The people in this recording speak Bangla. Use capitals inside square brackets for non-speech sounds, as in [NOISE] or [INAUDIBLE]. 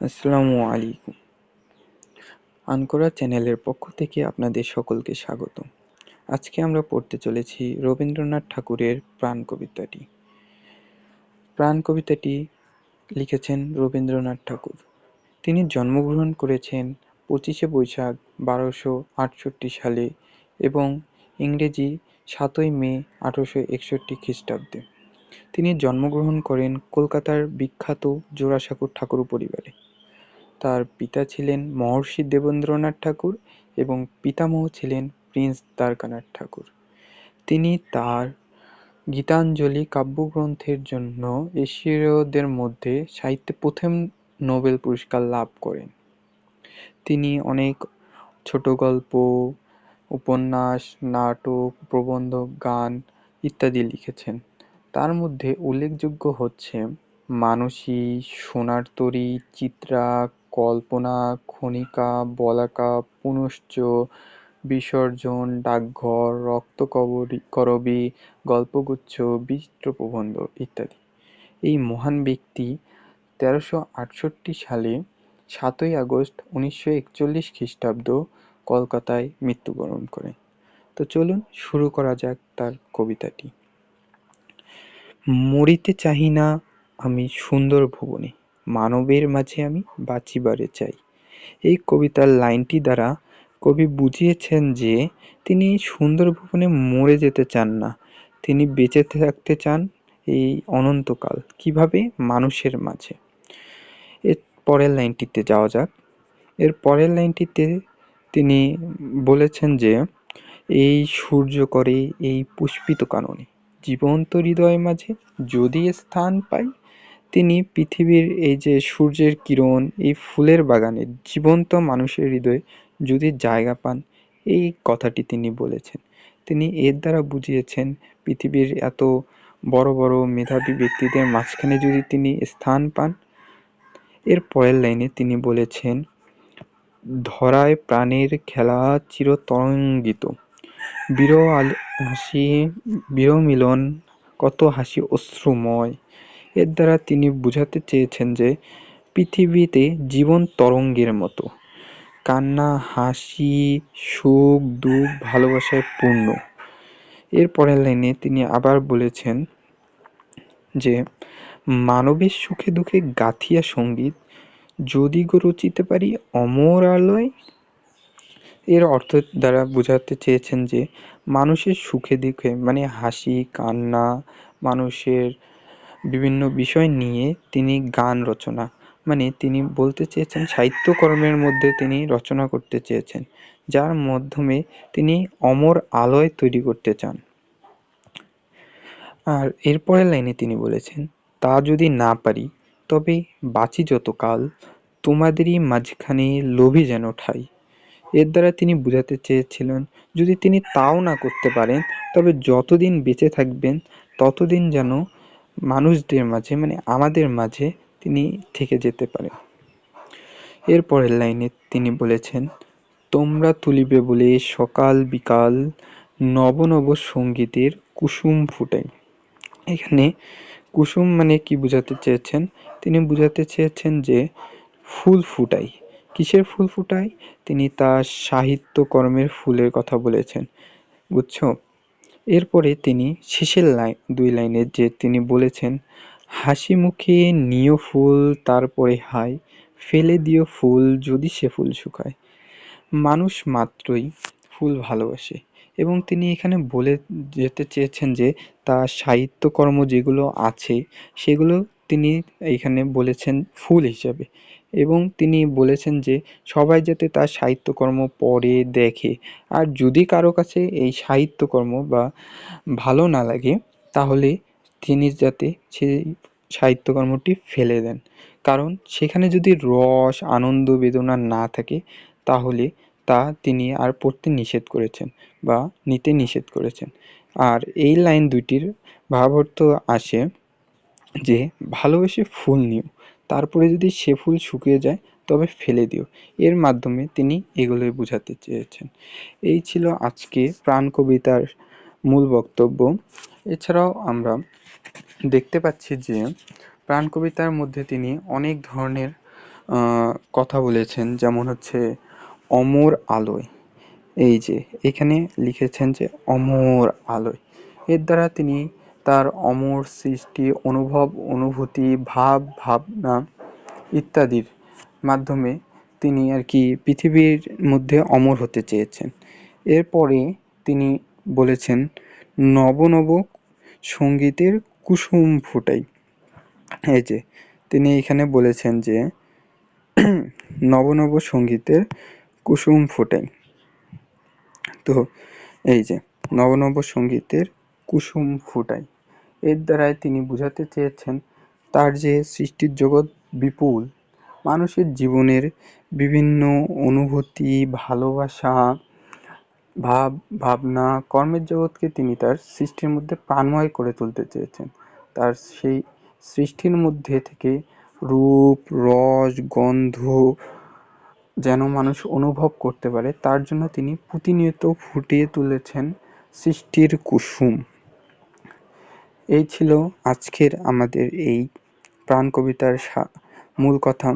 আসসালামু আলাইকুম। আনকোরা চ্যানেলের পক্ষ থেকে আপনাদের সকলকে স্বাগত। আজকে আমরা পড়তে চলেছি রবীন্দ্রনাথ ঠাকুরের প্রাণ কবিতাটি। প্রাণ কবিতাটি লিখেছেন রবীন্দ্রনাথ ঠাকুর। তিনি জন্মগ্রহণ করেছেন পঁচিশে বৈশাখ বারোশো আটষট্টি সালে এবং ইংরেজি সাতই মে আঠারোশো একষট্টি খ্রিস্টাব্দে। তিনি জন্মগ্রহণ করেন কলকাতার বিখ্যাত জোড়াসাঁকোর ঠাকুর পরিবারে। তার পিতা ছিলেন মহর্ষি দেবেন্দ্রনাথ ঠাকুর এবং পিতামহ ছিলেন প্রিন্স দ্বারকানাথ ঠাকুর। তিনি তার গীতাঞ্জলি কাব্যগ্রন্থের জন্য এশীয়দের মধ্যে সাহিত্যে প্রথম নোবেল পুরস্কার লাভ করেন। তিনি অনেক ছোট গল্প, উপন্যাস, নাটক, প্রবন্ধ, গান ইত্যাদি লিখেছেন। তার মধ্যে উল্লেখযোগ্য হচ্ছে মানসী, সোনার তরী চিত্রা কল্পনা খনিকা বলাকা, পুনশ্চ, বিসর্জন, ডাকঘর রক্তকরবী গল্পগুচ্ছ বিচিত্র প্রবন্ধ ইত্যাদি। এই মহান ব্যক্তি তেরোশো আটষট্টি সালে সাতই আগস্ট উনিশশো একচল্লিশ খ্রিস্টাব্দ কলকাতায় মৃত্যুবরণ করেন। তো চলুন শুরু করা যাক তার কবিতাটি। মরিতে চাহি না আমি সুন্দর ভুবনে। মানবের মাঝে আমি বাঁচিবারে চাই। এই কবিতার লাইনটি দ্বারা কবি বুঝিয়েছেন যে, তিনি সুন্দর ভুবনে মরে যেতে চান না। তিনি বেঁচে থাকতে চান এই অনন্তকাল, কীভাবে? মানুষের মাঝে। এর পরের লাইনটিতে যাওয়া যাক। এর পরের লাইনটিতে তিনি বলেছেন যে, এই সূর্য করে এই পুষ্পিত কাননে, জীবন্ত হৃদয় মাঝে যদি স্থান পাই তিনি পৃথিবীর এই যে সূর্যের কিরণ, এই ফুলের বাগানে জীবন্ত মানুষের হৃদয়ে যদি জায়গা পান, এই কথাটি তিনি বলেছেন। তিনি এর দ্বারা বুঝিয়েছেন, পৃথিবীর এত বড় বড় মেধাবী ব্যক্তিদের মাঝখানে যদি তিনি স্থান পান, এর পরের লাইনে তিনি বলেছেন, ধরায় প্রাণের খেলা চিরতরঙ্গিত। বীর হাসি বীর মিলন, কত হাসি অশ্রুময়। এর দ্বারা তিনি বুঝাতে চেয়েছেন যে পৃথিবীতে জীবন তরঙ্গের মতো। কান্না, হাসি, সুখ, দুঃখ, ভালোবাসায় পূর্ণ। এর পরের লাইনে তিনি আবার বলেছেন যে, মানবের সুখে দুঃখে গাথিয়া সংগীত যদি গো রচিতে পারি অমর আলয়। এর অর্থ দ্বারা বোঝাতে চেয়েছেন যে, মানুষের সুখে দুঃখে মানে হাসি, কান্না, মানুষের বিভিন্ন বিষয় নিয়ে তিনি গান রচনা মানে তিনি বলতে চেয়েছেন সাহিত্যকর্মের মধ্যে তিনি রচনা করতে চেয়েছেন, যার মাধ্যমে তিনি অমর আলোয় তৈরি করতে চান। আর এরপরের লাইনে তিনি বলেছেন, তা যদি না পারি, তবে বাঁচি যতকাল, তোমাদেরই মাঝখানে লোভে যেন ঠাই। এর দ্বারা তিনি বোঝাতে চেয়েছিলেন, যদি তিনি তাও না করতে পারেন, তবে যতদিন বেঁচে থাকবেন, ততদিন যেন মানুষদের মাঝে মানে আমাদের মাঝে তিনি থেকে যেতে পারেন এর পরের লাইনে তিনি বলেছেন, তোমরা তুলিবে বলে সকাল বিকাল নব নব সঙ্গীতের কুসুম ফুটাই। এখানে কুসুম মানে কি বোঝাতে চেয়েছেন? তিনি বোঝাতে চেয়েছেন যে, ফুল ফুটাই। কিসের ফুল ফুটাই? তিনি তার সাহিত্যকর্মের ফুলের কথা বলেছেন। বুঝছ? এরপরে তিনি শেষের লাইন দুই লাইনে যে তিনি বলেছেন, হাসি মুখে নিয় ফুল, তারপরে হাই ফেলে দিও ফুল যদি সে ফুল শুকায়। মানুষ মাত্রই ফুল ভালোবাসে এবং তিনি এখানে বলে যেতে চেয়েছেন যে, তার সাহিত্যকর্ম যেগুলো আছে, সেগুলো তিনি এইখানে বলেছেন ফুল হিসাবে। এবং তিনি বলেছেন যে, সবাই যাতে তার সাহিত্যকর্ম পড়ে, দেখে। আর যদি কারও কাছে এই সাহিত্যকর্ম বা ভালো না লাগে, তাহলে তিনি যাতে সেই সাহিত্যকর্মটি ফেলে দেন। কারণ সেখানে যদি রস, আনন্দ, বেদনা না থাকে, তাহলে তা তিনি আর পড়তে নিষেধ করেছেন বা নিতে নিষেধ করেছেন। আর এই লাইন দুইটির ভাবার্থ আসে যে ভালোবেসে ফুল নিও, তারপরে যদি সে ফুল শুকিয়ে যায়, তবে ফেলে দিও। এর মাধ্যমে তিনি এগুলোই বোঝাতে চেয়েছেন। এই ছিল আজকে প্রাণ কবিতার মূল বক্তব্য। এছাড়াও আমরা দেখতে পাচ্ছি যে প্রাণ কবিতার মধ্যে তিনি অনেক ধরনের কথা বলেছেন। যেমন হচ্ছে, অমর আলোয়। এই যে, এখানে লিখেছেন যে, অমর আলোয়। এর দ্বারা তিনি তার অমর সৃষ্টি, অনুভব, অনুভূতি, ভাব, ভাবনা ইত্যাদির মাধ্যমে তিনি আর কি পৃথিবীর মধ্যে অমর হতে চেয়েছেন। এরপরে তিনি বলেছেন, নব নব সঙ্গীতের কুসুম ফুটাই। এই যে, তিনি এখানে বলেছেন যে, [CLEARS THROAT] নব নব সঙ্গীতের কুসুম ফোটাই। তো এই যে, নব নব সঙ্গীতের কুসুম ফোটাই। এর দ্বারাই তিনি বোঝাতে চেয়েছেন তার যে সৃষ্টির জগৎ বিপুল, মানুষের জীবনের বিভিন্ন অনুভূতি, ভালোবাসা, ভাব, ভাবনা, কর্মের জগৎকে তিনি তার সৃষ্টির মধ্যে প্রাণময় করে তুলতে চেয়েছেন। তার সেই সৃষ্টির মধ্যে থেকে রূপ, রস, গন্ধ যেন মানুষ অনুভব করতে পারে, তার জন্য তিনি প্রতিনিয়ত ফুটিয়ে তুলেছেন সৃষ্টির কুসুম। এই ছিল আজকের আমাদের এই প্রাণ কবিতার সা মূল কথা।